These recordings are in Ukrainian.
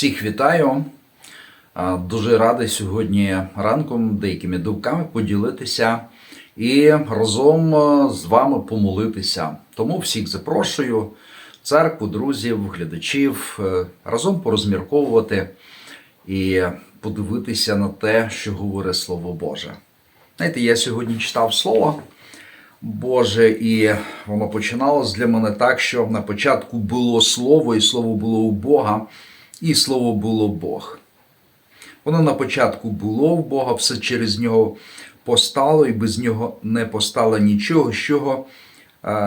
Всіх вітаю. Дуже радий сьогодні ранком деякими думками поділитися і разом з вами помолитися. Тому всіх запрошую, церкву, друзів, глядачів, е, разом порозмірковувати і подивитися на те, що говорить Слово Боже. Знаєте, я сьогодні читав Слово Боже, і воно починалось для мене так, що на початку було Слово, і Слово було у Бога, і Слово було Бог. Воно на початку було в Бога, все через нього постало, і без нього не постало нічого, що,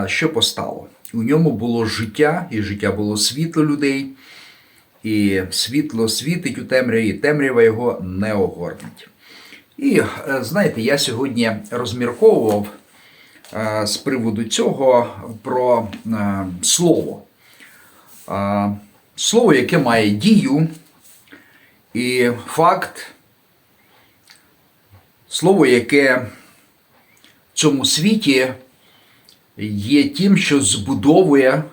що постало. У ньому було життя, і життя було світло людей, і світло світить у темряві, і темрява його не огорнить. І е, знаєте, я сьогодні розмірковував е, з приводу цього про е, слово. Слово, яке має дію, і факт, слово, яке в цьому світі є тим, що збудовує,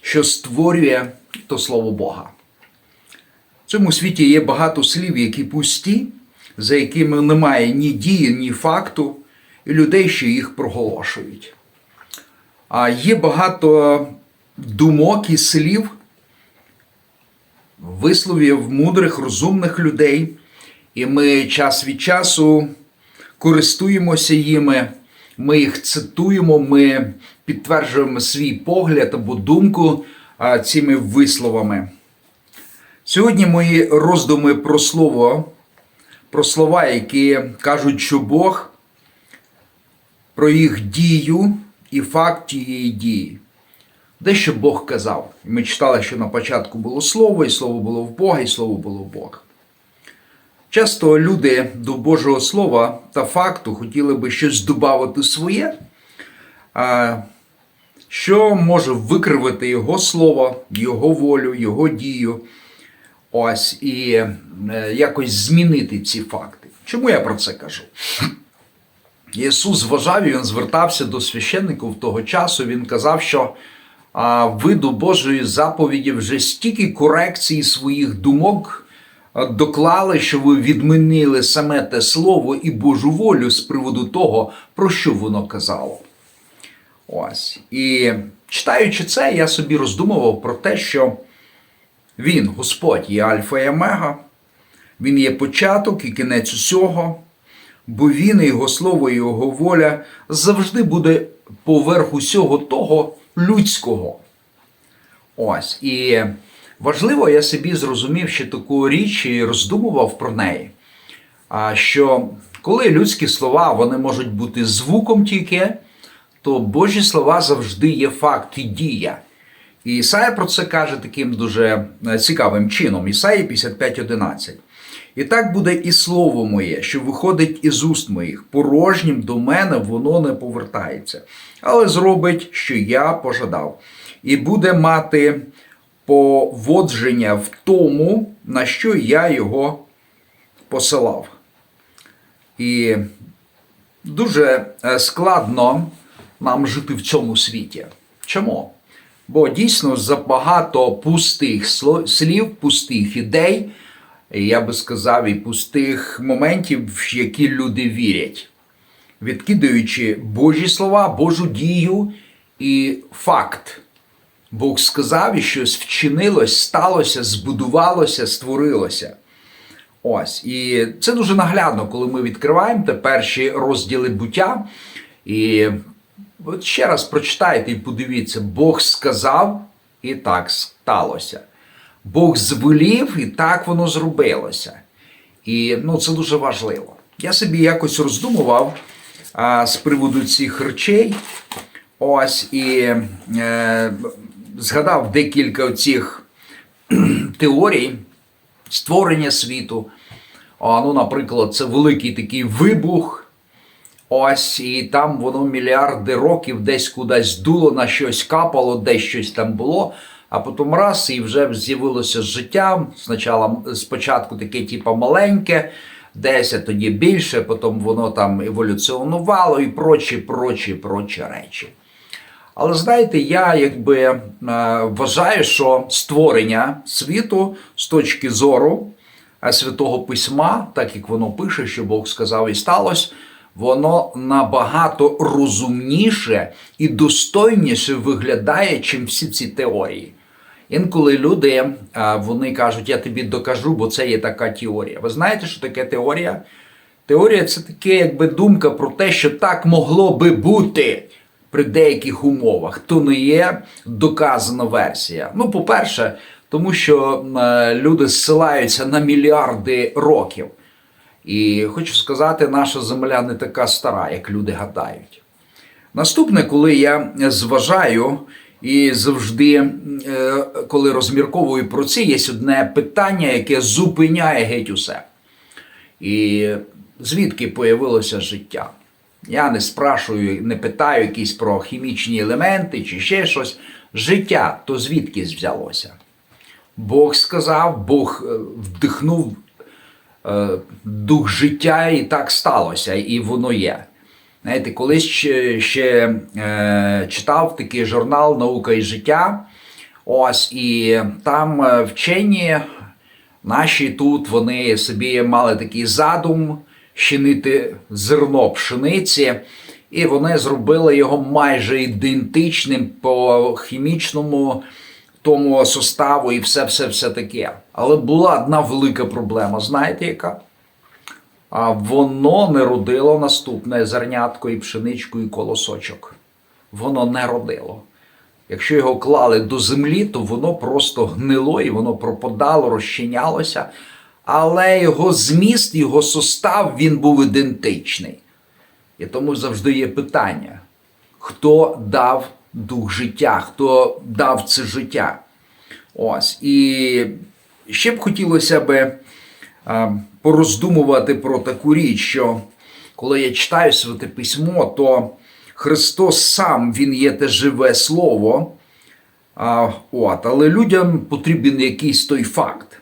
що створює то слово Бога. В цьому світі є багато слів, які пусті, за якими немає ні дії, ні факту, і людей, що їх проголошують. А є багато думок і слів, висловів мудрих, розумних людей, і ми час від часу користуємося їми, ми їх цитуємо, ми підтверджуємо свій погляд або думку цими висловами. Сьогодні мої роздуми про слово, про слова, які кажуть, що Бог, про їх дію і факт тієї дії. Дещо Бог казав. Ми читали, що на початку було слово, і слово було в Бога, і слово було в Бога. Часто люди до Божого Слова та факту хотіли би щось додати своє, що може викривити Його слово, Його волю, Його дію. Ось і е, якось змінити ці факти. Чому я про це кажу? Ісус вважав, і він звертався до священників того часу. Він казав, що а, ви до Божої заповіді вже стільки корекцій своїх думок а, доклали, що ви відмінили саме те слово і Божу волю з приводу того, про що воно казало. Ось. І читаючи це, я собі роздумував про те, що він, Господь, є Альфа і Омега, Він є початок і кінець усього, бо Він і Його слово, і Його воля завжди буде поверх усього того людського. Ось. І важливо, я собі зрозумів ще таку річ і роздумував про неї. Що коли людські слова вони можуть бути звуком тільки, то Божі слова завжди є факт і дія. І Ісая про це каже таким дуже е, цікавим чином. Ісаї 55.11. І так буде і слово моє, що виходить із уст моїх, порожнім до мене воно не повертається, але зробить, що я пожадав, і буде мати поводження в тому, на що я його посилав. І дуже е, складно нам жити в цьому світі. Чому? Бо дійсно забагато пустих слів, пустих ідей, я би сказав, і пустих моментів, в які люди вірять, відкидаючи Божі слова, Божу дію і факт. Бог сказав і щось вчинилось, сталося, збудувалося, створилося. Ось. І це дуже наглядно, коли ми відкриваємо те перші розділи буття. І От ще раз прочитайте і подивіться, Бог сказав, і так сталося. Бог звелів, і так воно зробилося. І ну, це дуже важливо. Я собі якось роздумував а, з приводу цих речей. Ось і е, згадав декілька цих теорій створення світу. А, ну, Наприклад, це великий такий вибух. Ось і там воно мільярди років десь кудись дуло, на щось капало, десь щось там було. А потім раз і вже з'явилося життя. Спочатку, спочатку таке, типу, маленьке, десь а тоді більше, потім воно там еволюціонувало і прочі, прочі, прочі речі. Але знаєте, я якби е, вважаю, що створення світу з точки зору е, Святого Письма, так як воно пише, що Бог сказав і сталося, воно набагато розумніше і достойніше виглядає, чим всі ці теорії. Інколи люди е, вони кажуть, я тобі докажу, бо це є така теорія. Ви знаєте, що таке теорія? Теорія це таке, якби думка про те, що так могло би бути при деяких умовах, то не є доказана версія. Ну, по-перше, тому що е, люди зсилаються на мільярди років. І хочу сказати, наша земля не така стара, як люди гадають. Наступне, коли я зважаю і завжди, е, коли розмірковую про це, є одне питання, яке зупиняє геть усе. І звідки появилося життя? Я не спрашую, не питаю якісь про хімічні елементи чи ще щось. Життя то звідки взялося? Бог сказав, Бог е, вдихнув е, дух життя, і так сталося, і воно є. Знаєте, колись ще, е, читав такий журнал Наука і життя. Ось, і там е, вчені наші тут вони собі мали такий задум щинити зерно пшениці, і вони зробили його майже ідентичним по хімічному тому составу і все все все таке. Але була одна велика проблема. Знаєте яка? А воно не родило наступне зернятко і пшеничку, і колосочок. Воно не родило. Якщо його клали до землі, то воно просто гнило і воно пропадало, розчинялося. Але його зміст, його состав він був ідентичний. І тому завжди є питання: хто дав дух життя, хто дав це життя? Ось. І ще б хотілося би а, пороздумувати про таку річ, що коли я читаю Святе Письмо, то Христос сам Він є те живе Слово. А, от, але людям потрібен якийсь той факт.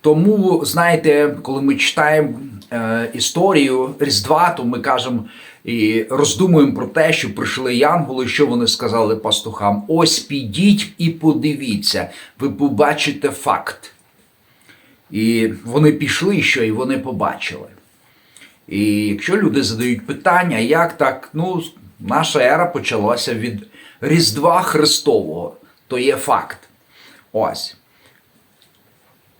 Тому, знаєте, коли ми читаємо е, історію Різдва, то ми кажемо і роздумуємо про те, що прийшли янголи, що вони сказали пастухам: ось підіть і подивіться, ви побачите факт. І вони пішли, що і вони побачили. І якщо люди задають питання, як так, ну, наша ера почалася від Різдва Христового, то є факт. Ось.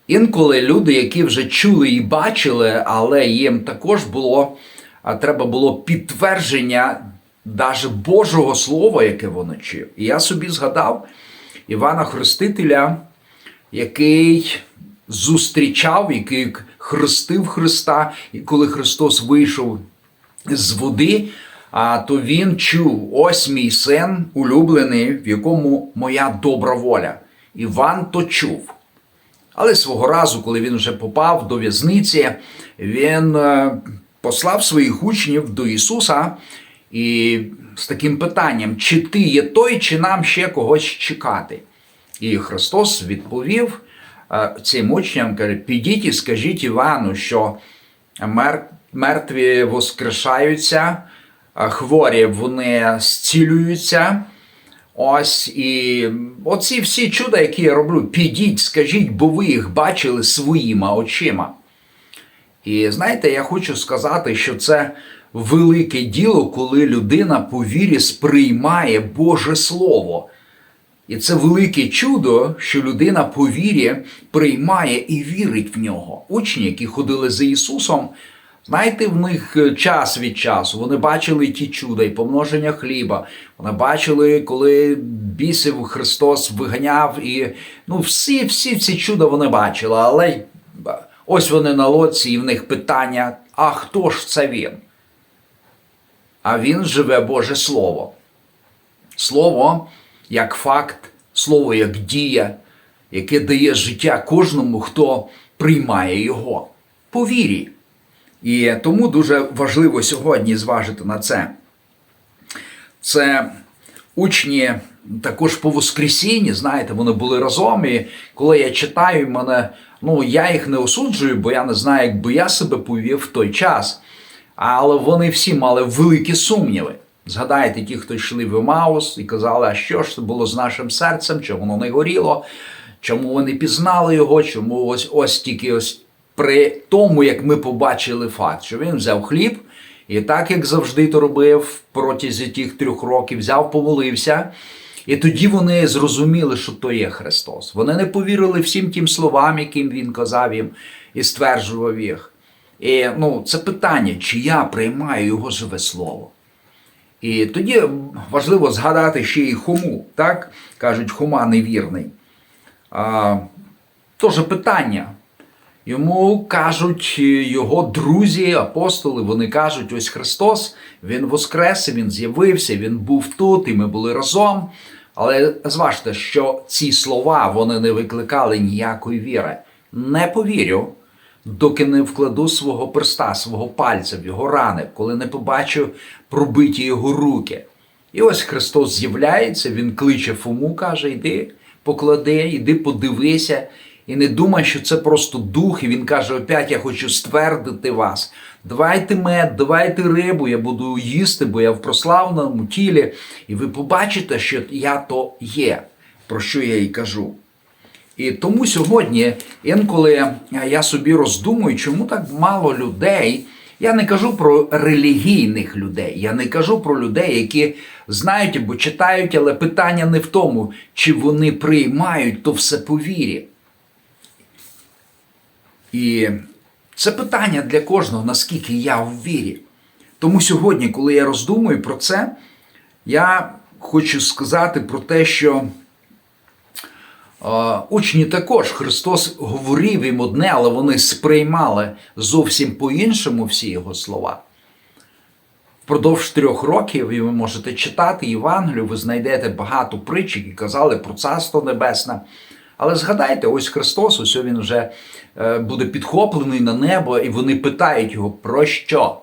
Інколи люди, які вже чули і бачили, але їм також було, треба було підтвердження навіть Божого Слова, яке вони чули. І я собі згадав Івана Хрестителя, який зустрічав, який хрестив Христа, і коли Христос вийшов з води, а то він чув: ось мій син улюблений, в якому моя добра воля. Іван то чув. Але свого разу, коли він вже попав до в'язниці, він е, послав своїх учнів до Ісуса і з таким питанням: чи ти є той, чи нам ще когось чекати? І Христос відповів цим учням, каже: підіть і скажіть Івану, що мертві воскрешаються, хворі вони зцілюються. Ось і оці всі чуда, які я роблю, підіть, скажіть, бо ви їх бачили своїми очима. І знаєте, я хочу сказати, що це велике діло, коли людина по вірі сприймає Боже Слово. І це велике чудо, що людина по вірі приймає і вірить в нього. Учні, які ходили за Ісусом, Знаєте, в них е, час від часу вони бачили ті чуда і помноження хліба. Вони бачили, коли бісів Христос виганяв, і ну всі всі ці чуда вони бачили. Але ось вони на лодці, і в них питання: а хто ж це він? А він живе Боже Слово. Слово як факт, слово як дія, яке дає життя кожному, хто приймає його по вірі. І тому дуже важливо сьогодні зважити на це. Це учні також по Воскресінні, знаєте, вони були разом. І коли я читаю, мене, ну я їх не осуджую, бо я не знаю, як би я себе повів в той час. Але вони всі мали великі сумніви. Згадайте ті, хто йшли в Емаус і казали, а що ж це було з нашим серцем, чому воно не горіло, чому вони пізнали його, чому ось ось тільки ось при тому, як ми побачили факт, що він взяв хліб і так, як завжди то робив протязі тих трьох років, взяв, помолився. І тоді вони зрозуміли, що то є Христос. Вони не повірили всім тим словам, яким він казав їм і стверджував їх. І ну, це питання, чи я приймаю його живе слово. І тоді важливо згадати ще й Хому, так? Кажуть, Хома невірний. А, Тож питання. Йому кажуть його друзі, апостоли, вони кажуть, ось Христос, Він воскрес, Він з'явився, Він був тут, і ми були разом. Але зважте, що ці слова вони не викликали ніякої віри. Не повірю, доки не вкладу свого перста, свого пальця в його рани, коли не побачу пробиті його руки. І ось Христос з'являється, Він кличе Фому, каже: Йди, поклади, йди, подивися. І не думай, що це просто дух, і він каже: опять я хочу ствердити вас. Давайте мед, давайте рибу, я буду їсти, бо я в прославленому тілі. І ви побачите, що я то є, про що я і кажу. І тому сьогодні, інколи я собі роздумую, чому так мало людей. Я не кажу про релігійних людей, я не кажу про людей, які знають або читають, але питання не в тому, чи вони приймають то все по вірі. І це питання для кожного, наскільки я в вірі. Тому сьогодні, коли я роздумую про це, я хочу сказати про те, що е, учні також Христос говорив їм одне, але вони сприймали зовсім по-іншому всі його слова. Впродовж трьох років, і ви можете читати Євангелію, ви знайдете багато притч, які казали про Царство Небесне. Але згадайте, ось Христос, ось він вже е, буде підхоплений на небо, і вони питають його про що?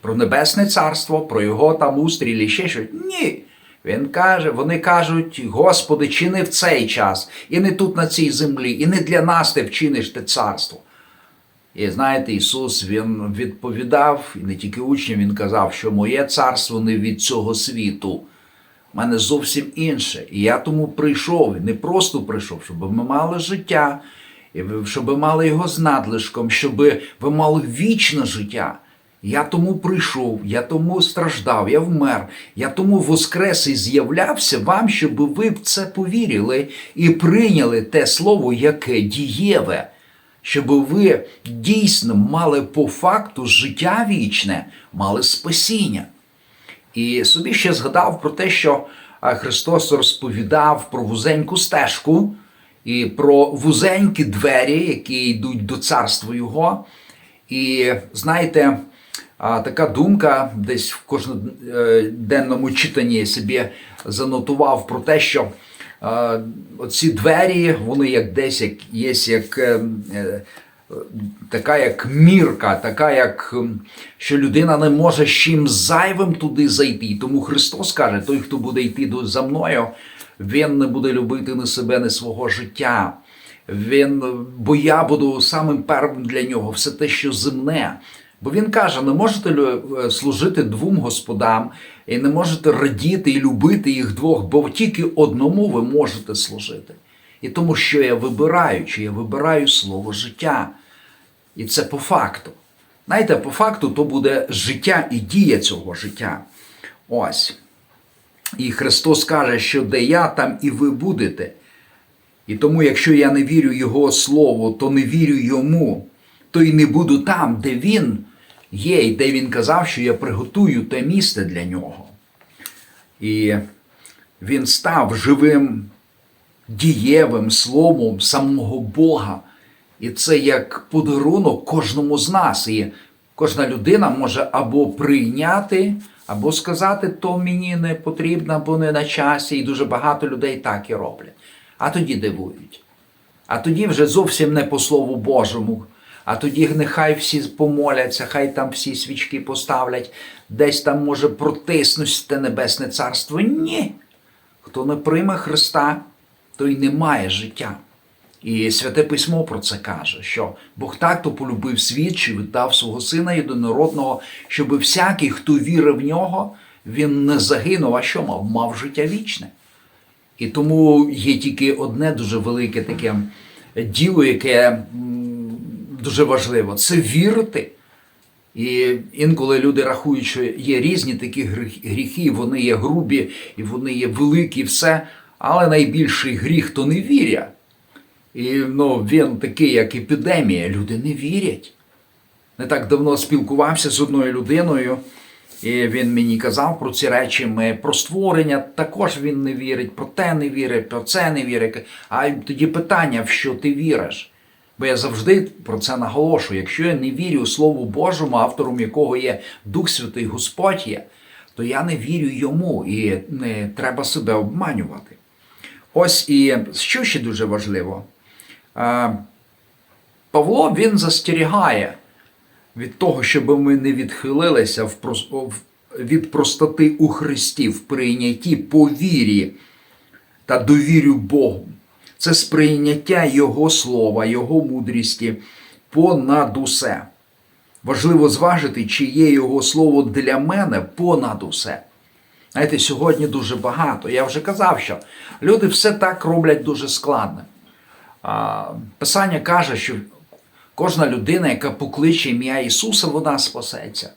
Про Небесне Царство, про його там устрій, і ще щось. Ні. Він каже, вони кажуть, Господи, чини в цей час, і не тут на цій землі, і не для нас ти вчиниш те царство. І знаєте, Ісус Він відповідав, і не тільки учням, Він казав, що моє царство не від цього світу. У мене зовсім інше. І я тому прийшов, не просто прийшов, щоб ми мали життя, щоб ви мали його з надлишком, щоб ви мали вічне життя. Я тому прийшов, я тому страждав, я вмер, я тому воскрес і з'являвся вам, щоб ви в це повірили і прийняли те слово, яке дієве, щоб ви дійсно мали по факту життя вічне, мали спасіння. І собі ще згадав про те, що Христос розповідав про вузеньку стежку і про вузенькі двері, які йдуть до царства Його. І знаєте, а, така думка десь в кожноденному читанні собі занотував про те, що е, оці двері, вони як десь як є як. е, е, така як мірка, така як що людина не може з чим зайвим туди зайти. Тому Христос каже: той, хто буде йти за мною, він не буде любити ні себе, ні свого життя. Він, бо я буду самим первим для нього, все те, що земне. Бо він каже: не можете е, служити двом господам, і не можете радіти і любити їх двох, бо тільки одному ви можете служити. І тому, що я вибираю, чи я вибираю слово життя. І це по факту. Знаєте, по факту то буде життя і дія цього життя. Ось. І Христос каже, що де я, там і ви будете. І тому, якщо я не вірю Його Слову, то не вірю йому, то й не буду там, де Він є, і де Він казав, що я приготую те місце для нього. І він став живим дієвим словом самого Бога. І це як подарунок кожному з нас. І кожна людина може або прийняти, або сказати, то мені не потрібно, або не на часі. І дуже багато людей так і роблять. А тоді дивують. А тоді вже зовсім не по Слову Божому. А тоді нехай всі помоляться, хай там всі свічки поставлять, десь там може протиснуть те небесне царство. Ні. Хто не прийме Христа, той не має життя. І святе письмо про це каже, що Бог так то полюбив світ, що віддав свого сина єдинородного, щоб всякий, хто вірив в нього, він не загинув, а що мав? Мав життя вічне. І тому є тільки одне дуже велике таке діло, яке дуже важливо це вірити. І інколи люди рахують, що є різні такі гріх- гріхи, вони є грубі і вони є великі, і все. Але найбільший гріх то невіря. І ну, він такий, як епідемія. Люди не вірять. Не так давно спілкувався з одною людиною, і він мені казав про ці речі. Ми про створення також він не вірить, про те не вірить, про це не вірить. А тоді питання, в що ти віриш? Бо я завжди про це наголошую. Якщо я не вірю Слову Божому, автором якого є Дух Святий Господь є, то я не вірю йому і не треба себе обманювати. Ось і що ще дуже важливо. Павло він застерігає від того, щоб ми не відхилилися від простоти у Христі в прийнятті по вірі та довірю Богу. Це сприйняття Його слова, Його мудрісті понад усе. Важливо зважити, чи є Його слово для мене понад усе. Знаєте, сьогодні дуже багато. Я вже казав, що люди все так роблять дуже складно. Писання каже, що кожна людина, яка покличе ім'я Ісуса, вона спасеться.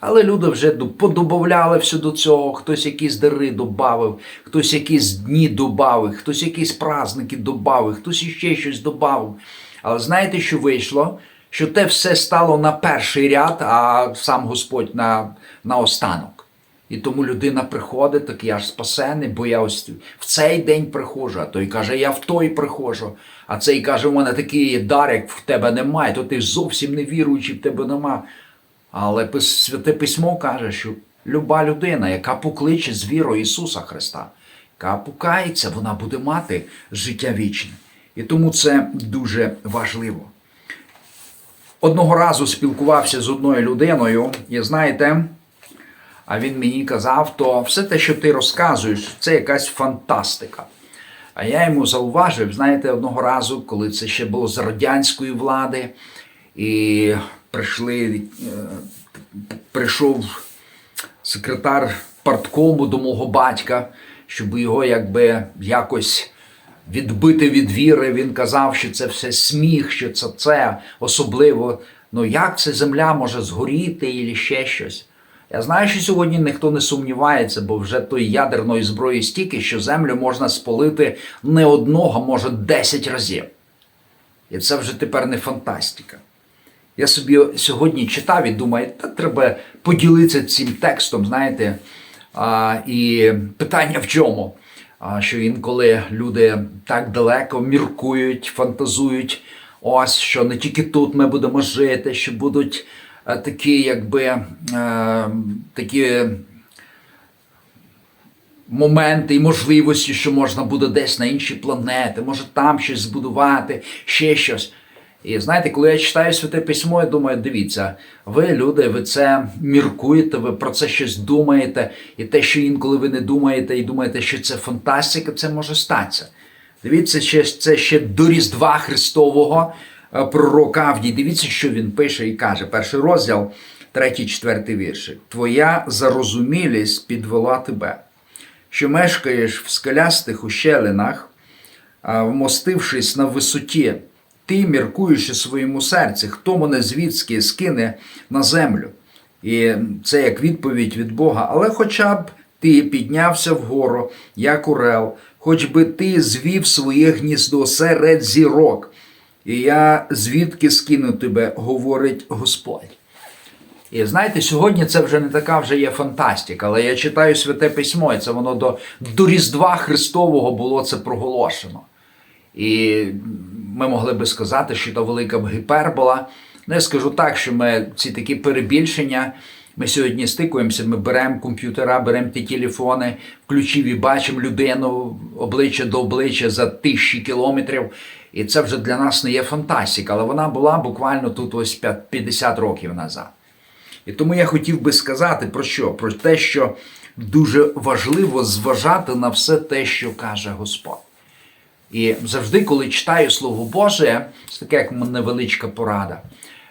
Але люди вже подобавляли все до цього, хтось якісь дари додав, хтось якісь дні додав, хтось якісь праздники додав, хтось іще щось додав. Але знаєте, що вийшло? Що те все стало на перший ряд, а сам Господь на, на останок. І тому людина приходить, так я ж спасений, бо я ось в цей день приходжу, а той каже, я в той приходжу. А цей каже, у мене такий дар, як в тебе немає, то ти зовсім не віруючий, в тебе нема. Але Святе Письмо каже, що люба людина, яка покличе з вірою Ісуса Христа, яка покається, вона буде мати життя вічне. І тому це дуже важливо. Одного разу спілкувався з одною людиною, і знаєте, а він мені казав, то все те, що ти розказуєш, це якась фантастика. А я йому зауважив, знаєте, одного разу, коли це ще було з радянської влади, і прийшли, е, прийшов секретар парткому до мого батька, щоб його якби якось відбити від віри. Він казав, що це все сміх, що це це особливо. Ну як це земля може згоріти і ще щось? Я знаю, що сьогодні ніхто не сумнівається, бо вже тої ядерної зброї стільки, що землю можна спалити не одного, може 10 разів. І це вже тепер не фантастика. Я собі сьогодні читав і думаю, та треба поділитися цим текстом, знаєте. А, і питання в чому? А, що інколи люди так далеко міркують, фантазують, ось що не тільки тут ми будемо жити, що будуть е, такі, якби е, такі моменти і можливості, що можна буде десь на інші планети, може там щось збудувати, ще щось. І знаєте, коли я читаю святе письмо, я думаю, дивіться, ви люди, ви це міркуєте, ви про це щось думаєте, і те, що інколи ви не думаєте і думаєте, що це фантастика, це може статися. Дивіться, ще, це ще до Різдва Христового е, пророка Авдій. Дивіться, що він пише і каже. Перший розділ, третій, четвертий вірші. Твоя зарозумілість підвела тебе, що мешкаєш в скелястих ущелинах, вмостившись на висоті, ти міркуєш у своєму серці, хто мене звідки скине на землю. І це як відповідь від Бога. Але хоча б ти піднявся вгору, як орел, хоч би ти звів своє гніздо серед зірок, і я звідки скину тебе, говорить Господь. І знаєте, сьогодні це вже не така вже є фантастика, але я читаю святе письмо, і це воно до, до Різдва Христового було це проголошено. І ми могли би сказати, що це велика б гіпербола. Ну, я скажу так, що ми ці такі перебільшення. Ми сьогодні стикуємося, ми беремо комп'ютера, беремо ті телефони, включив і бачимо людину обличчя до обличчя за тисячі кілометрів. І це вже для нас не є фантастика, але вона була буквально тут ось 50 років назад. І тому я хотів би сказати про що? Про те, що дуже важливо зважати на все те, що каже Господь. І завжди, коли читаю Слово Боже, це таке як невеличка порада.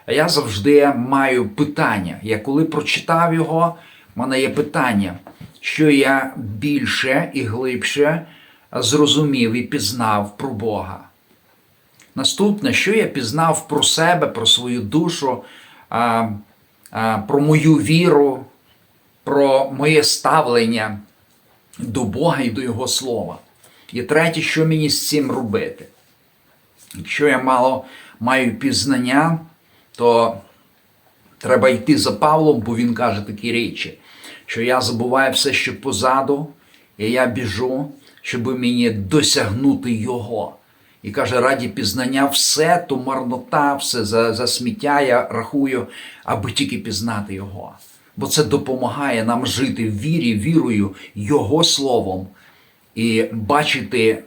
Я завжди маю питання. Я коли прочитав його, У мене є питання, що я більше і глибше зрозумів і пізнав про Бога. Наступне, що я пізнав про себе, про свою душу, про мою віру, про моє ставлення до Бога і до Його Слова. І третє, що мені з цим робити. Якщо я мало маю пізнання, то треба йти за Павлом, бо він каже такі речі, що я забуваю все, що позаду, і я біжу, щоб мені досягнути Його. І каже, раді пізнання все, то марнота, все за, за сміття я рахую, аби тільки пізнати Його. Бо це допомагає нам жити в вірі, вірою Його Словом, і бачити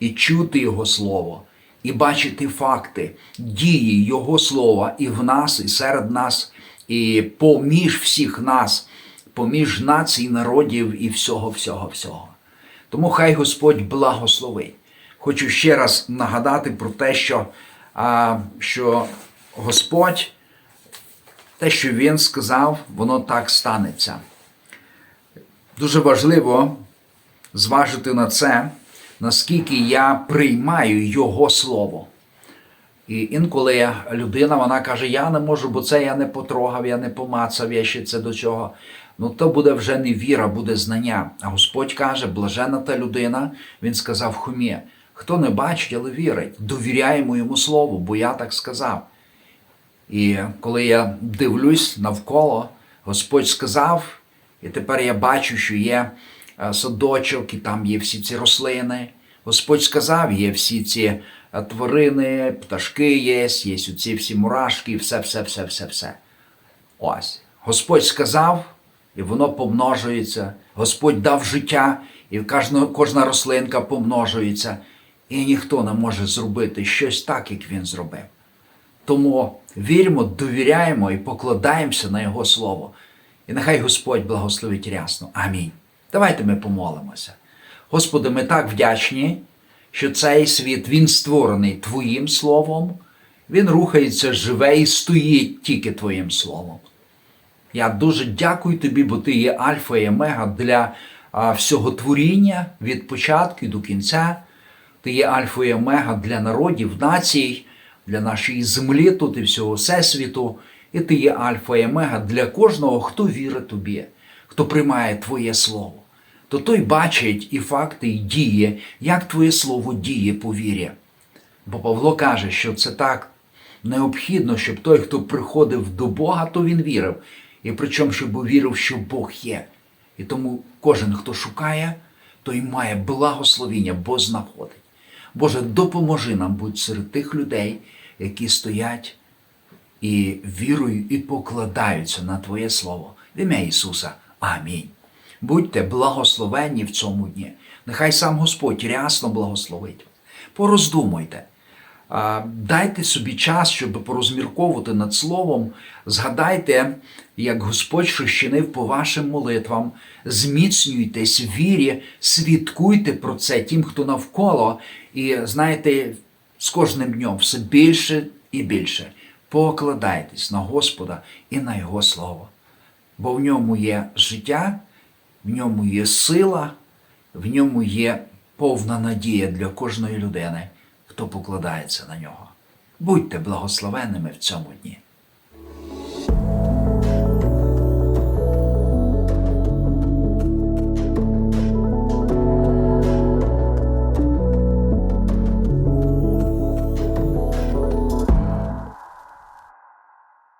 і чути Його Слово, і бачити факти, дії Його Слова і в нас, і серед нас, і поміж всіх нас, поміж націй, народів і всього, всього, всього. Тому хай Господь благословить. Хочу ще раз нагадати про те, що, а, що Господь, те, що Він сказав, воно так станеться. Дуже важливо зважити на це, наскільки я приймаю Його Слово. І інколи людина вона каже, я не можу, бо це я не потрогав, я не помацав, я ще це до чого. Ну то буде вже не віра, буде знання. А Господь каже, блажена та людина, він сказав Хумі, хто не бачить, але вірить, довіряємо йому слову, бо я так сказав. І коли я дивлюсь навколо, Господь сказав, і тепер я бачу, що є садочок, і там є всі ці рослини. Господь сказав, є всі ці е, тварини, пташки є, є ці всі мурашки, все, все, все, все, все. Ось. Господь сказав, і воно помножується. Господь дав життя, і кожна, кожна рослинка помножується. І ніхто не може зробити щось так, як він зробив. Тому віримо, довіряємо і покладаємося на Його Слово. І нехай Господь благословить рясно. Амінь. Давайте ми помолимося. Господи, ми так вдячні, що цей світ він створений Твоїм Словом, він рухається, живе і стоїть тільки Твоїм Словом. Я дуже дякую тобі, бо ти є альфа і омега для всього творіння від початку до кінця. Ти є альфа і омега для народів, націй, для нашої землі, тут і всього всесвіту. І ти є альфа і омега для кожного, хто вірить тобі, хто приймає Твоє Слово. То той бачить і факти, і діє, як Твоє Слово діє по вірі. Бо Павло каже, що це так необхідно, щоб той, хто приходив до Бога, то він вірив. І причому, щоб вірив, що Бог є. І тому кожен, хто шукає, той має благословіння, бо знаходить. Боже, допоможи нам бути серед тих людей, які стоять і вірою, і покладаються на Твоє Слово. В ім'я Ісуса. Амінь. Будьте благословенні в цьому дні. Нехай сам Господь рясно благословить. Пороздумуйте. Дайте собі час, щоб порозмірковувати над словом. Згадайте, як Господь щось чинив по вашим молитвам. Зміцнюйтесь в вірі, свідкуйте про це тим, хто навколо, і знаєте, з кожним днем все більше і більше. Покладайтесь на Господа і на Його Слово. Бо в ньому є життя, в ньому є сила, в ньому є повна надія для кожної людини хто покладається на нього. Будьте благословенними в цьому дні.